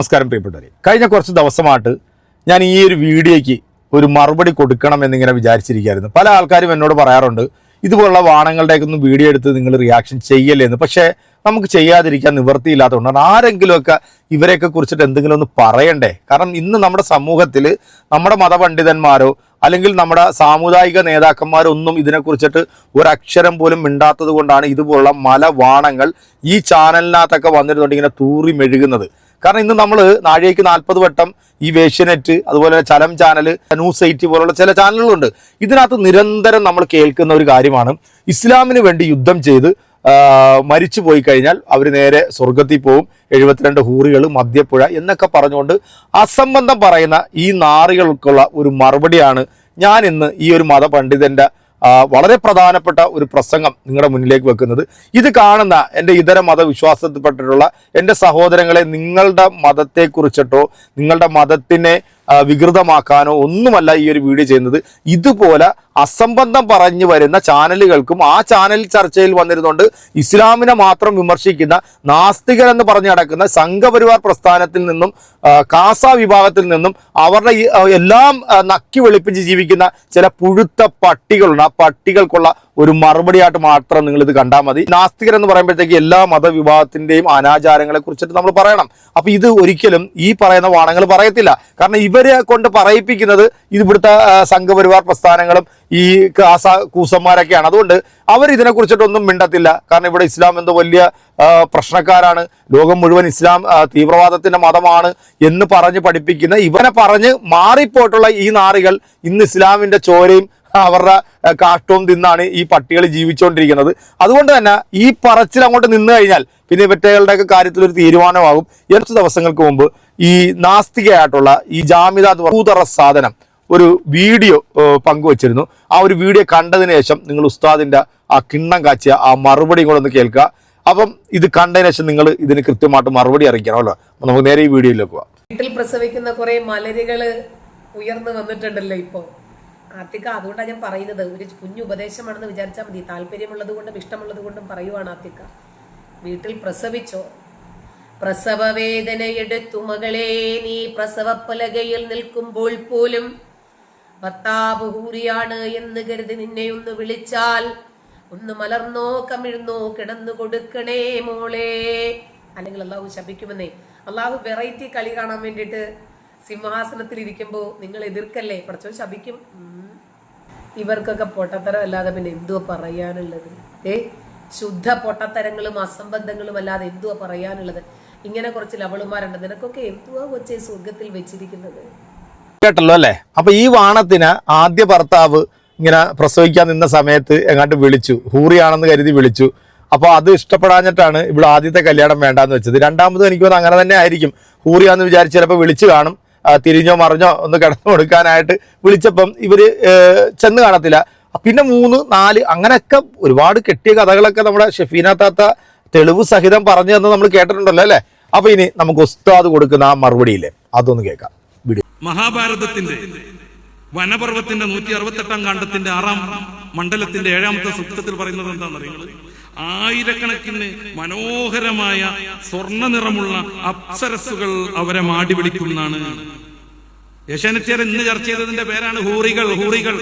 നമസ്കാരം പ്രിയപ്പെട്ടവരെ. കഴിഞ്ഞ കുറച്ച് ദിവസമായിട്ട് ഞാൻ ഈ ഒരു വീഡിയോയ്ക്ക് ഒരു മറുപടി കൊടുക്കണം എന്നിങ്ങനെ വിചാരിച്ചിരിക്കുകയായിരുന്നു. പല ആൾക്കാരും എന്നോട് പറയാറുണ്ട് ഇതുപോലുള്ള വാണങ്ങളുടെയൊക്കെ വീഡിയോ എടുത്ത് നിങ്ങൾ റിയാക്ഷൻ ചെയ്യല്ലേ എന്ന്. പക്ഷേ നമുക്ക് ചെയ്യാതിരിക്കാൻ നിവൃത്തിയില്ലാത്തതുകൊണ്ടാണ്. ആരെങ്കിലുമൊക്കെ ഇവരെയൊക്കെ കുറിച്ചിട്ട് എന്തെങ്കിലും ഒന്ന് പറയണ്ടേ? കാരണം ഇന്ന് നമ്മുടെ സമൂഹത്തിൽ നമ്മുടെ മതപണ്ഡിതന്മാരോ അല്ലെങ്കിൽ നമ്മുടെ സാമുദായിക നേതാക്കന്മാരോ ഒന്നും ഇതിനെക്കുറിച്ചിട്ട് ഒരക്ഷരം പോലും മിണ്ടാത്തത് കൊണ്ടാണ് ഇതുപോലുള്ള മലവാണങ്ങൾ ഈ ചാനലിനകത്തൊക്കെ വന്നിരുന്നുണ്ട് ഇങ്ങനെ തൂറി മെഴുകുന്നത്. കാരണം ഇന്ന് നമ്മൾ നാഴേക്ക് നാൽപ്പത് വട്ടം ഈ വേഷ്യനെറ്റ് അതുപോലെ ചലം ചാനൽ ന്യൂസ് എയ്റ്റ് പോലുള്ള ചില ചാനലുകളുണ്ട് ഇതിനകത്ത് നിരന്തരം നമ്മൾ കേൾക്കുന്ന ഒരു കാര്യമാണ്. ഇസ്ലാമിന് വേണ്ടി യുദ്ധം ചെയ്ത് മരിച്ചു പോയി കഴിഞ്ഞാൽ അവർ നേരെ സ്വർഗത്തിൽ പോവും. എഴുപത്തിരണ്ട് ഹൂറികൾ മദ്യപ്പുഴ എന്നൊക്കെ പറഞ്ഞുകൊണ്ട് അസംബന്ധം പറയുന്ന ഈ നാറികൾക്കുള്ള ഒരു മറുപടിയാണ് ഞാൻ ഇന്ന് ഈ ഒരു മതപണ്ഡിതന്റെ ആ, വളരെ പ്രധാനപ്പെട്ട ഒരു പ്രസംഗം നിങ്ങളുടെ മുന്നിലേക്ക് വെക്കുന്നത്. ഇത് കാണുന്ന എന്റെ ഇതര മതവിശ്വാസത്തിൽപ്പെട്ടിട്ടുള്ള എന്റെ സഹോദരങ്ങളെ നിങ്ങളുടെ മതത്തെക്കുറിച്ചിട്ടോ നിങ്ങളുടെ മതത്തിനെ വികൃതമാക്കാനോ ഒന്നുമല്ല ഈ ഒരു വീഡിയോ ചെയ്യുന്നത്. ഇതുപോലെ അസംബന്ധം പറഞ്ഞു വരുന്ന ചാനലുകൾക്കും ആ ചാനൽ ചർച്ചയിൽ വന്നിരുന്നുകൊണ്ട് ഇസ്ലാമിനെ മാത്രം വിമർശിക്കുന്ന നാസ്തികർ എന്ന് പറഞ്ഞു നടക്കുന്ന സംഘപരിവാർ പ്രസ്ഥാനത്തിൽ നിന്നും കാസ വിഭാഗത്തിൽ നിന്നും അവരുടെ എല്ലാം നക്കി വെളുപ്പിച്ച് ജീവിക്കുന്ന ചില പുഴുത്ത പട്ടികളുണ്ട്. ആ പട്ടികൾക്കുള്ള ഒരു മറുപടിയായിട്ട് മാത്രം നിങ്ങൾ ഇത് കണ്ടാൽ മതി. നാസ്തികർ എന്ന് പറയുമ്പോഴത്തേക്ക് എല്ലാ മതവിഭാഗത്തിന്റെയും അനാചാരങ്ങളെ കുറിച്ചിട്ട് നമ്മൾ പറയണം. അപ്പൊ ഇത് ഒരിക്കലും ഈ പറയുന്ന വാണങ്ങൾ പറയത്തില്ല. കാരണം ഇവരെ കൊണ്ട് പറയിപ്പിക്കുന്നത് ഇത് ഇവിടുത്തെ സംഘപരിവാർ പ്രസ്ഥാനങ്ങളും ഈ കാസ കൂസന്മാരൊക്കെയാണ്. അതുകൊണ്ട് അവർ ഇതിനെ കുറിച്ചിട്ടൊന്നും മിണ്ടത്തില്ല. കാരണം ഇവിടെ ഇസ്ലാം എന്തോ വലിയ പ്രശ്നക്കാരാണ്. ലോകം മുഴുവൻ ഇസ്ലാം തീവ്രവാദത്തിന്റെ മതമാണ് എന്ന് പറഞ്ഞ് പഠിപ്പിക്കുന്ന ഇവനെ പറഞ്ഞ് മാറിപ്പോയിട്ടുള്ള ഈ നാറികൾ ഇന്ന് ഇസ്ലാമിന്റെ ചോരയും അവരുടെ കാഷ്ടവും തിന്നാണ് ഈ പട്ടികൾ ജീവിച്ചുകൊണ്ടിരിക്കുന്നത് അതുകൊണ്ട് തന്നെ ഈ പറച്ചിൽ അങ്ങോട്ട് നിന്ന് കഴിഞ്ഞാൽ പിന്നെ ഇവറ്റകളുടെയൊക്കെ കാര്യത്തിൽ ഒരു തീരുമാനമാകും. കുറച്ച് ദിവസങ്ങൾക്ക് മുമ്പ് ഈ നാസ്തികയായിട്ടുള്ള ഈ ജാമിത ഭൂതറ സാധനം ഒരു വീഡിയോ പങ്കുവച്ചിരുന്നു. ആ ഒരു വീഡിയോ കണ്ടതിന് ശേഷം നിങ്ങൾ ഉസ്താദിന്റെ ആ കിണ്ണം കാച്ചിയ ആ മറുപടി കൂടെ ഒന്ന് കേൾക്കുക. അപ്പം ഇത് കണ്ടതിന് ശേഷം നിങ്ങൾ ഇതിന് കൃത്യമായിട്ട് മറുപടി അറിയിക്കണമല്ലോ അപ്പൊ നമുക്ക് നേരെ ഈ വീഡിയോയിലേക്ക് പോവാം. വീട്ടിൽ പ്രസവിക്കുന്ന കുറെ മലരികൾ ഉയർന്നു വന്നിട്ടുണ്ടല്ലോ ഇപ്പോ. ആത്തിക്ക അതുകൊണ്ടാണ് ഞാൻ പറയുന്നത്. ഒരു കുഞ്ഞു ഉപദേശമാണെന്ന് വിചാരിച്ചാൽ മതി. താല്പര്യമുള്ളത് കൊണ്ടും ഇഷ്ടമുള്ളത് കൊണ്ടും പറയുവാണ് ആത്തിക്ക വീട്ടിൽ പ്രസവിച്ചോ? പ്രസവ വേദനയെടുത്തു മകളെ നീ പ്രസവപ്പലകയിൽ നിൽക്കുമ്പോൾ പോലും ഭർത്താവ് ഹൂറിയാണ് എന്ന് കരുതി നിന്നെ ഒന്ന് വിളിച്ചാൽ ഒന്ന് മലർന്നോ കമിഴ്ന്നോ കിടന്നു കൊടുക്കണേ മോളെ. അല്ലെങ്കിൽ അള്ളാഹു ശപിക്കുമെന്നേ. അള്ളാഹു വെറൈറ്റി കളി കാണാൻ വേണ്ടിയിട്ട് സിംഹാസനത്തിൽ ഇരിക്കുമ്പോൾ നിങ്ങൾ എതിർക്കല്ലേ? കുറച്ചോ ശപിക്കും. ഇവർക്കൊക്കെ പൊട്ടത്തരം അല്ലാതെ പിന്നെ എന്തുവാ പറയാനുള്ളത്? ഏ? ശുദ്ധ പൊട്ടത്തരങ്ങളും അസംബന്ധങ്ങളും അല്ലാതെ എന്തുവാ പറയാനുള്ളത്? ഇങ്ങനെ കുറച്ച് ലവളുമാരുണ്ട്. നിനക്കൊക്കെ എന്തുവാ കൊച്ചെ സ്വർഗത്തിൽ വെച്ചിരിക്കുന്നത്? കേട്ടല്ലോ അല്ലേ? അപ്പൊ ഈ വാണത്തിന് ആദ്യ ഭർത്താവ് ഇങ്ങനെ പ്രസവിക്കാൻ നിന്ന സമയത്ത് എങ്ങാണ്ട് വിളിച്ചു. ഹൂറിയാണെന്ന് കരുതി വിളിച്ചു. അപ്പൊ അത് ഇഷ്ടപ്പെടാഞ്ഞിട്ടാണ് ഇവിടെ ആദ്യത്തെ കല്യാണം വേണ്ടാന്ന് വെച്ചത്. രണ്ടാമത് എനിക്ക് അങ്ങനെ തന്നെ ആയിരിക്കും. ഹൂറിയാന്ന് വിചാരിച്ച് ചിലപ്പോൾ വിളിച്ചു കാണും. തിരിഞ്ഞോ മറിഞ്ഞോ ഒന്ന് കിടന്നു കൊടുക്കാനായിട്ട് വിളിച്ചപ്പം ഇവർ ചെന്ന് കാണത്തില്ല. പിന്നെ മൂന്ന് നാല് അങ്ങനെയൊക്കെ ഒരുപാട് കെട്ടിയ കഥകളൊക്കെ നമ്മുടെ ഷെഫീന താത്ത തെളിവ് സഹിതം പറഞ്ഞു തന്ന് നമ്മൾ കേട്ടിട്ടുണ്ടല്ലോ അല്ലേ? അപ്പൊ ഇനി നമുക്ക് ഉസ്താദ് കൊടുക്കുന്ന ആ മറുപടിയില്ലേ അതൊന്ന് കേൾക്കാം. മഹാഭാരതത്തിന്റെ വനപർവത്തിന്റെ നൂറ്റി അറുപത്തെട്ടാം കാണ്ഡത്തിന്റെ ആറാം മണ്ഡലത്തിന്റെ ഏഴാമത്തെ സൂക്തത്തിൽ പറയുന്നത് എന്താണെന്നറിയുന്നത് ആയിരക്കണക്കിന് മനോഹരമായ സ്വർണ നിറമുള്ള അപ്സരസ്സുകൾ അവരെ മാടി വിളിക്കുന്നതാണ് യശാനച്ചേർ ഇന്ന് ചർച്ച ചെയ്തതിന്റെ പേരാണ് ഹൂറികൾ ഹൂറികൾ.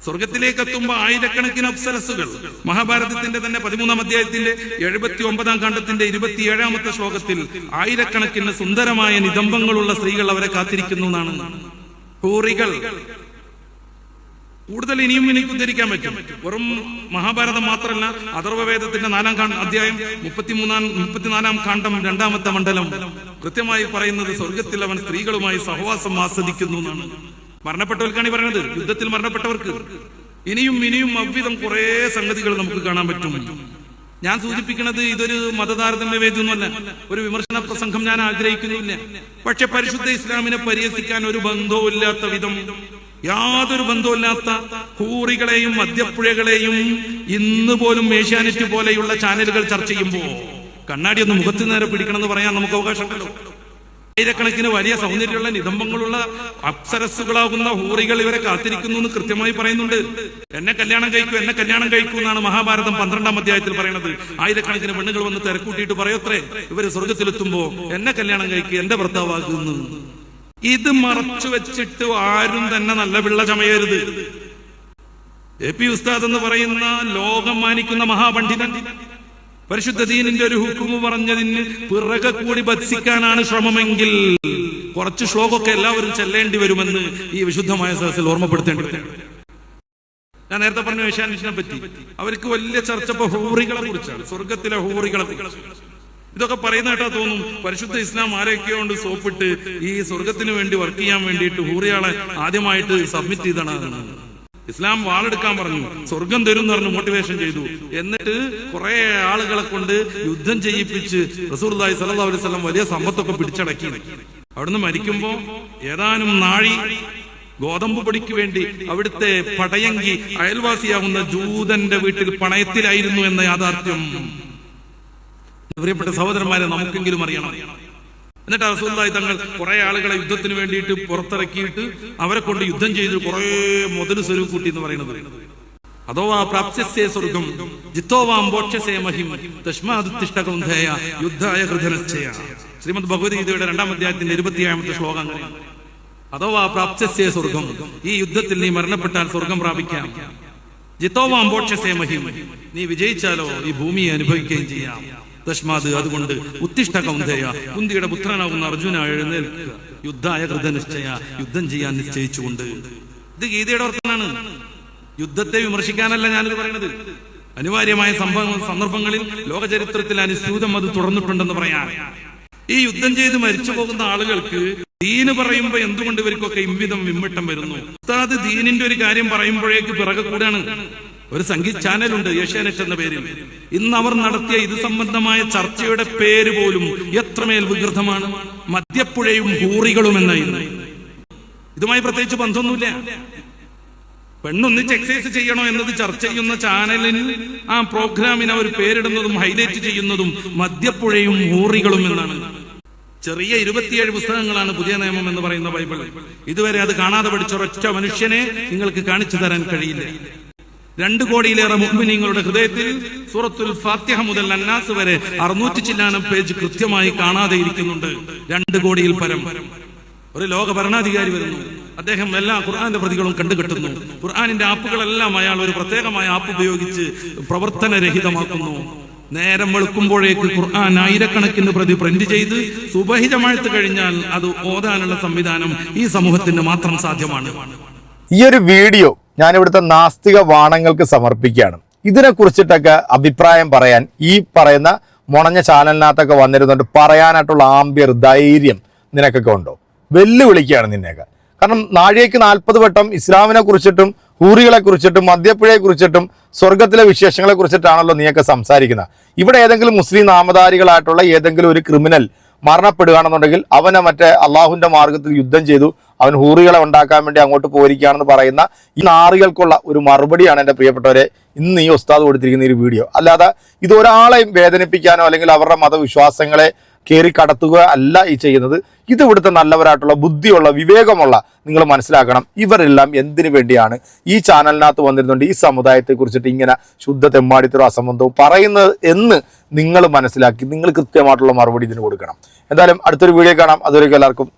സ്വർഗത്തിലേക്ക് എത്തുമ്പോൾ ആയിരക്കണക്കിന് അപ്സരസുകൾ മഹാഭാരതത്തിന്റെ തന്നെ പതിമൂന്നാം അധ്യായത്തിന്റെ എഴുപത്തി ഒമ്പതാം കാണ്ഡത്തിന്റെ ഇരുപത്തിയേഴാമത്തെ ശ്ലോകത്തിൽ ആയിരക്കണക്കിന് സുന്ദരമായ നിതംബങ്ങളുള്ള സ്ത്രീകൾ അവരെ കാത്തിരിക്കുന്നു എന്നാണ്. ഹൂറികൾ. കൂടുതൽ ഇനിയും എനിക്ക് ഉദ്ധരിക്കാൻ പറ്റും. വെറും മഹാഭാരതം മാത്രമല്ല അഥർവവേദത്തിന്റെ നാലാം അധ്യായം മുപ്പത്തിമൂന്നാം മുപ്പത്തിനാലാം കാണ്ഡം രണ്ടാമത്തെ മണ്ഡലം. കൃത്യമായി പറയുന്നത് സ്വർഗത്തിൽ അവൻ സ്ത്രീകളുമായി സഹവാസം ആസ്വദിക്കുന്നു എന്നാണ്. മരണപ്പെട്ടവർക്കാണ് ഈ പറയുന്നത്. യുദ്ധത്തിൽ മരണപ്പെട്ടവർക്ക്. ഇനിയും ഇനിയും അവ്വിധം കുറെ സംഗതികൾ നമുക്ക് കാണാൻ പറ്റും. ഞാൻ സൂചിപ്പിക്കുന്നത് ഇതൊരു മതതാരതമ്യ വേദിയൊന്നുമല്ല. ഒരു വിമർശന പ്രസംഗം ഞാൻ ആഗ്രഹിക്കുന്നില്ല. പക്ഷെ പരിശുദ്ധ ഇസ്ലാമിനെ പരിഹസിക്കാൻ ഒരു ബന്ധവും ഇല്ലാത്ത വിധം യാതൊരു ബന്ധവുമില്ലാത്ത കൂറികളെയും മദ്യപ്പുഴകളെയും ഇന്ന് പോലും ഏഷ്യാനെറ്റ് പോലെയുള്ള ചാനലുകൾ ചർച്ച ചെയ്യുമ്പോ കണ്ണാടി ഒന്ന് മുഖത്ത് നേരെ പിടിക്കണം എന്ന് പറയാൻ നമുക്ക് അവകാശമുണ്ടല്ലോ. ആയിരക്കണക്കിന് വലിയ സൗന്ദര്യമുള്ള നിതംബങ്ങളുള്ള അപ്സരസുകളാകുന്ന ഹൂറികൾ ഇവരെ കാത്തിരിക്കുന്നു എന്ന് കൃത്യമായി പറയുന്നുണ്ട്. എന്നെ കല്യാണം കഴിക്കൂ എന്നെ കല്യാണം കഴിക്കൂ എന്നാണ് മഹാഭാരതം പന്ത്രണ്ടാം അധ്യായത്തിൽ പറയുന്നത് ആയിരക്കണക്കിന് പെണ്ണുകൾ വന്ന് തിരക്കൂട്ടിയിട്ട് പറയത്രേ ഇവർ സ്വർഗത്തിലെത്തുമ്പോ എന്നെ കല്യാണം കഴിക്കൂ എന്റെ ഭർത്താവാകുന്നു ഇത് മറച്ചു വെച്ചിട്ട് ആരും തന്നെ നല്ല പിള്ള ചമയരുത്. എ പി ഉസ്താദ് എന്ന് പറയുന്ന ലോകം മാനിക്കുന്ന മഹാപണ്ഡിതൻ പരിശുദ്ധ ദീനിന്റെ ഒരു ഹുക്കുമ് പറഞ്ഞതിന് പിറകെ കൂടി ഭത്സിക്കാനാണ് ശ്രമമെങ്കിൽ കുറച്ച് ശ്ലോകമൊക്കെ എല്ലാവരും ചെല്ലേണ്ടി വരുമെന്ന് ഈ വിശുദ്ധമായ സദസ്സിൽ ഓർമ്മപ്പെടുത്തേണ്ടി ഞാൻ നേരത്തെ പറഞ്ഞ വിശാന്വേഷണം പറ്റി. അവർക്ക് വലിയ ചർച്ച ഹൂറികളെ കുറിച്ചാണ്. സ്വർഗത്തിലെ ഹൂറികളെ കുറിച്ച് ഇതൊക്കെ പറയുന്ന കേട്ടാ തോന്നും. പരിശുദ്ധ ഇസ്ലാം ആരൊക്കെയോ കൊണ്ട് സോപ്പിട്ട് ഈ സ്വർഗത്തിന് വേണ്ടി വർക്ക് ചെയ്യാൻ വേണ്ടിയിട്ട് ഹൂറിയാളെ ആദ്യമായിട്ട് സബ്മിറ്റ് ചെയ്താണ് ഇസ്ലാം വാളെടുക്കാൻ പറഞ്ഞു. സ്വർഗം തരും എന്ന് പറഞ്ഞു മോട്ടിവേഷൻ ചെയ്തു. എന്നിട്ട് കുറെ ആളുകളെ കൊണ്ട് യുദ്ധം ചെയ്യിപ്പിച്ച് റസൂർദായി സല്ലാ അലൈഹി സ്വലം വലിയ സമ്പത്തൊക്കെ പിടിച്ചടക്കി. അവിടുന്ന് മരിക്കുമ്പോ ഏതാനും നാഴി ഗോതമ്പ് പൊടിക്ക് വേണ്ടി അവിടുത്തെ പടയങ്കി അയൽവാസിയാവുന്ന ജൂതന്റെ വീട്ടിൽ പണയത്തിലായിരുന്നു എന്ന യാഥാർത്ഥ്യം. പ്രിയപ്പെട്ട സഹോദരന്മാരെ നമുക്കെങ്കിലും അറിയണം. എന്നിട്ട് റസൂല്ലായി തങ്ങൾ കുറെ ആളുകളെ യുദ്ധത്തിന് വേണ്ടിയിട്ട് പുറത്തിറക്കിയിട്ട് അവരെ കൊണ്ട് യുദ്ധം ചെയ്ത് കുറെ മുതൽ സ്വരൂപ് കൂട്ടി എന്ന് പറയുന്നത് അഥവാ പ്രാപ്സ്യസേ സ്വർഗം ജിത്തോവാം ബോക്ഷസേ മഹിം തസ്മാദിഷ്ടകൗന്ധേയ യുദ്ധായ ഹൃദനശ്ചയ ശ്രീമദ് ഭഗവത്ഗീതയുടെ രണ്ടാം അധ്യായത്തിന്റെ ഇരുപത്തിയേഴാമത്തെ ശ്ലോകം അങ്ങനെയാണ്. അഥവാ പ്രാപ്സ്യസേ സ്വർഗം ഈ യുദ്ധത്തിൽ നീ മരണപ്പെട്ടാൽ സ്വർഗം പ്രാപിക്കാം. ജിത്തോവാം ബോക്ഷസേ മഹിം നീ വിജയിച്ചാലോ ഈ ഭൂമിയെ അനുഭവിക്കുകയും ചെയ്യാം. തസ്മാത് അതുകൊണ്ട് ഉത്തിഷ്ഠ കൗന്ദയ കുന്തിയുടെ പുത്രനാകുന്ന അർജുന എഴുന്നേൽക്കുക. യുദ്ധായ കൃതനിശ്ചയ യുദ്ധം ചെയ്യാൻ നിശ്ചയിച്ചുകൊണ്ട്. ഇത് ഗീതയുടെ അർത്ഥമാണ് യുദ്ധത്തെ വിമർശിക്കാനല്ല ഞാനിത് പറയുന്നത് അനിവാര്യമായ സംഭവ സന്ദർഭങ്ങളിൽ ലോകചരിത്രത്തിൽ അനുസ്യൂതം അത് തുടർന്നിട്ടുണ്ടെന്ന് പറയാം. ഈ യുദ്ധം ചെയ്ത് മരിച്ചു പോകുന്ന ആളുകൾക്ക് ദീന് പറയുമ്പോ എന്തുകൊണ്ട് ഇവർക്കൊക്കെ ഇമ്മിതം വിമ്മിട്ടം വരുന്നു? ഉസ്താദ് ദീനിന്റെ ഒരു കാര്യം പറയുമ്പോഴേക്ക് പിറകെ കൂടാണ് ഒരു സംഗീത് ചാനലുണ്ട് ഏഷ്യാനെറ്റ് എന്ന പേരിൽ. ഇന്ന് അവർ നടത്തിയ ഇത് സംബന്ധമായ ചർച്ചയുടെ പേര് പോലും എത്രമേൽ വികൃതമാണ്. മദ്യപ്പുഴയും ഹൂറികളും എന്നായിരുന്നു ഇതുമായി പ്രത്യേകിച്ച് ബന്ധമൊന്നുമില്ല. പെണ്ണൊന്നിച്ച് എക്സസൈസ് ചെയ്യണോ എന്നത് ചർച്ച ചെയ്യുന്ന ചാനലിൽ ആ പ്രോഗ്രാമിന് അവർ പേരിടുന്നതും ഹൈലൈറ്റ് ചെയ്യുന്നതും മദ്യപ്പുഴയും ഹൂറികളും എന്നാണ്. ചെറിയ ഇരുപത്തിയേഴ് പുസ്തകങ്ങളാണ് പുതിയ നിയമം എന്ന് പറയുന്ന ബൈബിൾ. ഇതുവരെ അത് കാണാതെ പഠിച്ച ഒരൊറ്റ മനുഷ്യനെ നിങ്ങൾക്ക് കാണിച്ചു തരാൻ കഴിയില്ല. രണ്ടു കോടിയിലേറെ മുഹ്മിനീങ്ങളുടെ ഹൃദയത്തിൽ സൂറത്തുൽ ഫാത്തിഹ മുതൽ അന്നാസ് വരെ അറുന്നൂറ്റി ചില്ലാനം പേജ് കൃത്യമായി കാണാതെ ഇരിക്കുന്നുണ്ട്. രണ്ട് കോടിയിൽ പരം. ഒരു ലോക ഭരണാധികാരി വരുന്നു. അദ്ദേഹം എല്ലാ ഖുർആാന്റെ പ്രതികളും കണ്ടുകെട്ടുന്നു. ഖുർആാനിന്റെ ആപ്പുകളെല്ലാം അയാൾ ഒരു പ്രത്യേകമായ ആപ്പ് ഉപയോഗിച്ച് പ്രവർത്തനരഹിതമാക്കുന്നു. നേരം വെളുക്കുമ്പോഴേക്ക് ഖുർആൻ ആയിരക്കണക്കിന് പ്രതി പ്രിന്റ് ചെയ്ത് സുബഹിതമഴത്ത് കഴിഞ്ഞാൽ അത് ഓതാനുള്ള സംവിധാനം ഈ സമൂഹത്തിന് മാത്രം സാധ്യമാണ്. ഈ ഒരു വീഡിയോ ഞാൻ ഇവിടുത്തെ നാസ്തിക വാണങ്ങൾക്ക് സമർപ്പിക്കുകയാണ്. ഇതിനെ കുറിച്ചിട്ടൊക്കെ അഭിപ്രായം പറയാൻ ഈ പറയുന്ന മുണഞ്ഞ ചാനലിനകത്തൊക്കെ വന്നിരുന്നുണ്ട് പറയാനായിട്ടുള്ള ആംബിയർ ധൈര്യം നിനക്കൊക്കെ ഉണ്ടോ? വെല്ലുവിളിക്കുകയാണ് നിന്നെയൊക്കെ. കാരണം നാഴികയ്ക്ക് നാൽപ്പത് വട്ടം ഇസ്ലാമിനെ കുറിച്ചിട്ടും ഹൂറികളെ കുറിച്ചിട്ടും മദ്യപ്പുഴയെ കുറിച്ചിട്ടും സ്വർഗത്തിലെ വിശേഷങ്ങളെ കുറിച്ചിട്ടാണല്ലോ നീയൊക്കെ സംസാരിക്കുന്നത്. ഇവിടെ ഏതെങ്കിലും മുസ്ലിം നാമധാരികളായിട്ടുള്ള ഏതെങ്കിലും ഒരു ക്രിമിനൽ മരണപ്പെടുകയാണെന്നുണ്ടെങ്കിൽ അവനെ മറ്റേ അള്ളാഹുവിന്റെ മാർഗത്തിൽ യുദ്ധം ചെയ്തു. അവൻ ഹൂറികളെ ഉണ്ടാക്കാൻ വേണ്ടി അങ്ങോട്ട് പോയിരിക്കുകയാണെന്ന് പറയുന്ന ഈ നാറികൾക്കുള്ള ഒരു മറുപടിയാണ് എന്റെ പ്രിയപ്പെട്ടവരെ ഇന്ന് ഈ ഉസ്താദ് കൊടുത്തിരിക്കുന്ന ഒരു വീഡിയോ. അല്ലാതെ ഇത് ഒരാളെയും വേദനിപ്പിക്കാനോ അല്ലെങ്കിൽ അവരുടെ മതവിശ്വാസങ്ങളെ കയറി കടത്തുക അല്ല ഈ ചെയ്യുന്നത്. ഇത് ഇവിടുത്തെ നല്ലവരായിട്ടുള്ള ബുദ്ധിയുള്ള വിവേകമുള്ള നിങ്ങൾ മനസ്സിലാക്കണം. ഇവരെല്ലാം എന്തിനു വേണ്ടിയാണ് ഈ ചാനലിനകത്ത് വന്നിരുന്നുണ്ട് ഈ സമുദായത്തെ കുറിച്ചിട്ട് ഇങ്ങനെ ശുദ്ധ തെമ്മാടിത്തരോ അസംബന്ധവും പറയുന്നത് എന്ന് നിങ്ങൾ മനസ്സിലാക്കി നിങ്ങൾ കൃത്യമായിട്ടുള്ള മറുപടി ഇതിന് കൊടുക്കണം. എന്തായാലും അടുത്തൊരു വീഡിയോ കാണാം. അതുവരെയൊക്കെ എല്ലാവർക്കും